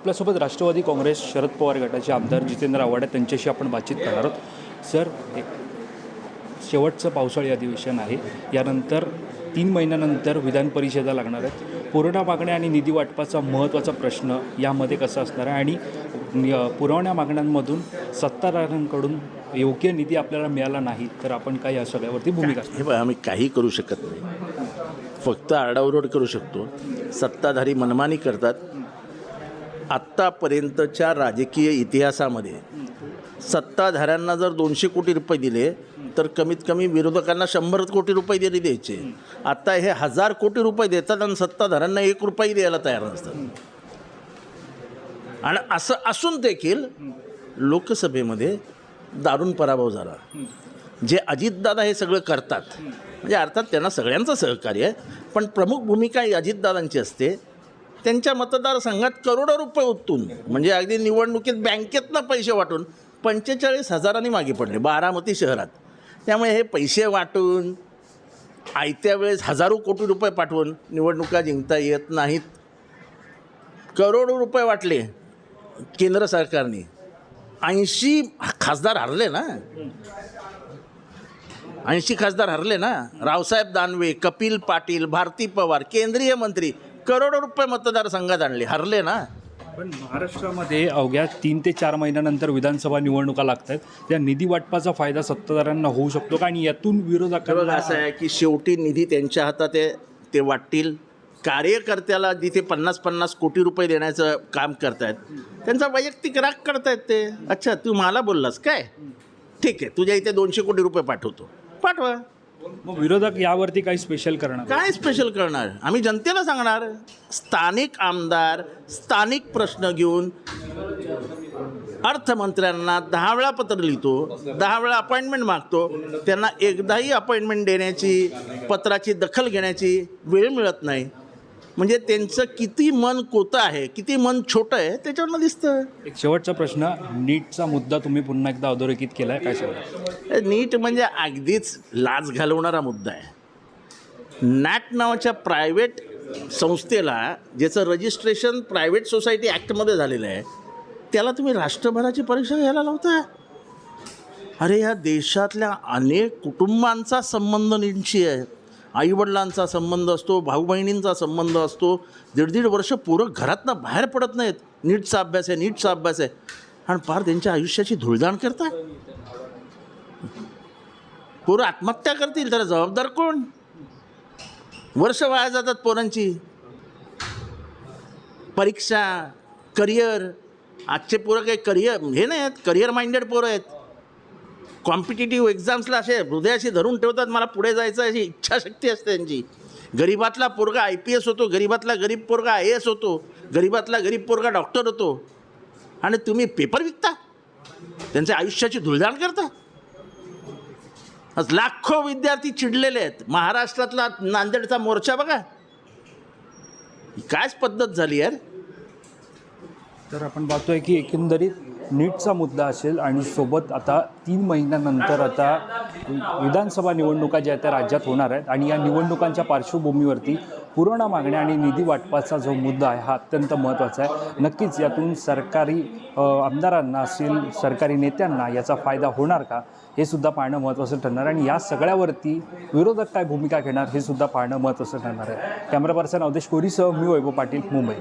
आपल्यासोबत राष्ट्रवादी काँग्रेस शरद पवार गटाचे आमदार जितेंद्र आव्हाड आहेत. त्यांच्याशी आपण बातचीत करणार आहोत. सर एक शेवटचं पावसाळी अधिवेशन आहे. यानंतर तीन महिन्यानंतर विधान परिषदा लागणार आहेत. पुरवण्या मागण्या आणि निधी वाटपाचा महत्त्वाचा प्रश्न यामध्ये कसा असणार आहे? आणि पुरवण्या मागण्यांमधून सत्ताधाऱ्यांकडून योग्य निधी आपल्याला मिळाला नाही तर आपण काय या सगळ्यावरती भूमिका हे बघा आम्ही काही करू शकत नाही. फक्त आरडाओरड करू शकतो. सत्ताधारी मनमानी करतात. आत्तापर्यंतच्या राजकीय इतिहासामध्ये सत्ताधाऱ्यांना जर दोनशे कोटी रुपये दिले तर कमीत कमी विरोधकांना शंभर कोटी रुपये दिले द्यायचे. आत्ता हे हजार कोटी रुपये देतात आणि सत्ताधाऱ्यांना एक रुपयाही द्यायला तयार नसतात. आणि असं असून देखील लोकसभेमध्ये दारुण पराभव झाला. जे अजितदादा हे सगळं करतात म्हणजे अर्थात त्यांना सगळ्यांचं सहकार्य आहे पण प्रमुख भूमिका ही अजितदादांची असते. त्यांच्या मतदारसंघात करोडो रुपये ओतून म्हणजे अगदी निवडणुकीत बँकेतनं पैसे वाटून पंचेचाळीस हजारांनी मागे पडले बारामती शहरात. त्यामुळे हे पैसे वाटून आयत्या वेळेस हजारो कोटी रुपये पाठवून निवडणुका जिंकता येत नाहीत. करोडो रुपये वाटले केंद्र सरकारने. ऐंशी खासदार हरले ना? ऐंशी खासदार हरले ना? रावसाहेब दानवे कपिल पाटील भारती पवार केंद्रीय मंत्री करोडो रुपये मतदारसंघात आणले. हरले ना? पण महाराष्ट्रामध्ये अवघ्या तीन ते चार महिन्यानंतर विधानसभा निवडणुका लागत आहेत त्या निधी वाटपाचा फायदा सत्ताधाऱ्यांना होऊ शकतो का? आणि यातून विरोधकांना असं आहे की शेवटी निधी त्यांच्या हातात आहे ते वाटतील. कार्यकर्त्याला जिथे पन्नास पन्नास कोटी रुपये देण्याचं काम करतायत त्यांचा वैयक्तिक राग करतायत ते. अच्छा तू मला बोललास काय? ठीक आहे तुझ्या इथे दोनशे कोटी रुपये पाठवतो. पाठवा. मग विरोधक यावरती काही स्पेशल करणार? काय स्पेशल करणार? आम्ही जनतेला सांगणार. स्थानिक आमदार स्थानिक प्रश्न घेऊन अर्थमंत्र्यांना दहा वेळा पत्र लिहितो दहा वेळा अपॉइंटमेंट मागतो. त्यांना एकदाही अपॉइंटमेंट देण्याची पत्राची दखल घेण्याची वेळ मिळत नाही. म्हणजे त्यांचं किती मन कोतं आहे किती मन छोटं आहे त्याच्यावरनं दिसतं. एक शेवटचा प्रश्न नीटचा मुद्दा तुम्ही पुन्हा एकदा अधोरेखित केला आहे काय सांगा नीट म्हणजे अगदीच लाच घालवणारा मुद्दा आहे. नॅट नावाच्या प्रायव्हेट संस्थेला ज्याचं रजिस्ट्रेशन प्रायव्हेट सोसायटी ॲक्टमध्ये झालेलं आहे त्याला तुम्ही राष्ट्रभराची परीक्षा घ्यायला लावता अरे या देशातल्या अनेक कुटुंबांचा संबंध नीटशी आहे. आईवडिलांचा संबंध असतो भाऊ बहिणींचा संबंध असतो. दीड दीड वर्ष पोरं घरातनं बाहेर पडत नाहीत. नीटचा अभ्यास आहे नीटचा अभ्यास आहे. आणि फार त्यांच्या आयुष्याची धुळदाण करता पोरं आत्महत्या करतील तर जबाबदार कोण? वर्ष वाया जातात पोरांची. परीक्षा करिअर. आजचे पोरं काही करिअर हे नाही आहेत करिअर माइंडेड पोरं आहेत. कॉम्पिटेटिव्ह एक्झाम्सला असे हृदयाशी धरून ठेवतात मला पुढे जायचं अशी इच्छाशक्ती असते त्यांची गरीबातला पोरगा आय पी एस होतो गरीबातला गरीब पोरगा आय ए एस होतो गरीबातला गरीब पोरगा डॉक्टर होतो. आणि तुम्ही पेपर विकता? त्यांच्या आयुष्याची धुळधाण करता? आज लाखो विद्यार्थी चिडलेले आहेत. महाराष्ट्रातला नांदेडचा मोर्चा बघा. कायच पद्धत झाली यार. तर आपण पाहतोय की एकंदरीत नीटचा मुद्दा असेल आणि सोबत आता तीन महिन्यानंतर आता विधानसभा निवडणुका ज्या त्या राज्यात होणार आहेत. आणि या निवडणुकांच्या पार्श्वभूमीवरती पुरवणा मागण्या आणि निधी वाटपाचा जो मुद्दा आहे हा अत्यंत महत्त्वाचा आहे. नक्कीच यातून सरकारी आमदारांना असेल सरकारी नेत्यांना याचा फायदा होणार का हे सुद्धा पाहणं महत्त्वाचं ठरणार आहे. आणि या सगळ्यावरती विरोधक काय भूमिका घेणार हे सुद्धा पाहणं महत्त्वाचं ठरणार आहे. कॅमेरा पर्सन अवधेश कोरीसह मी वैभव पाटील मुंबई.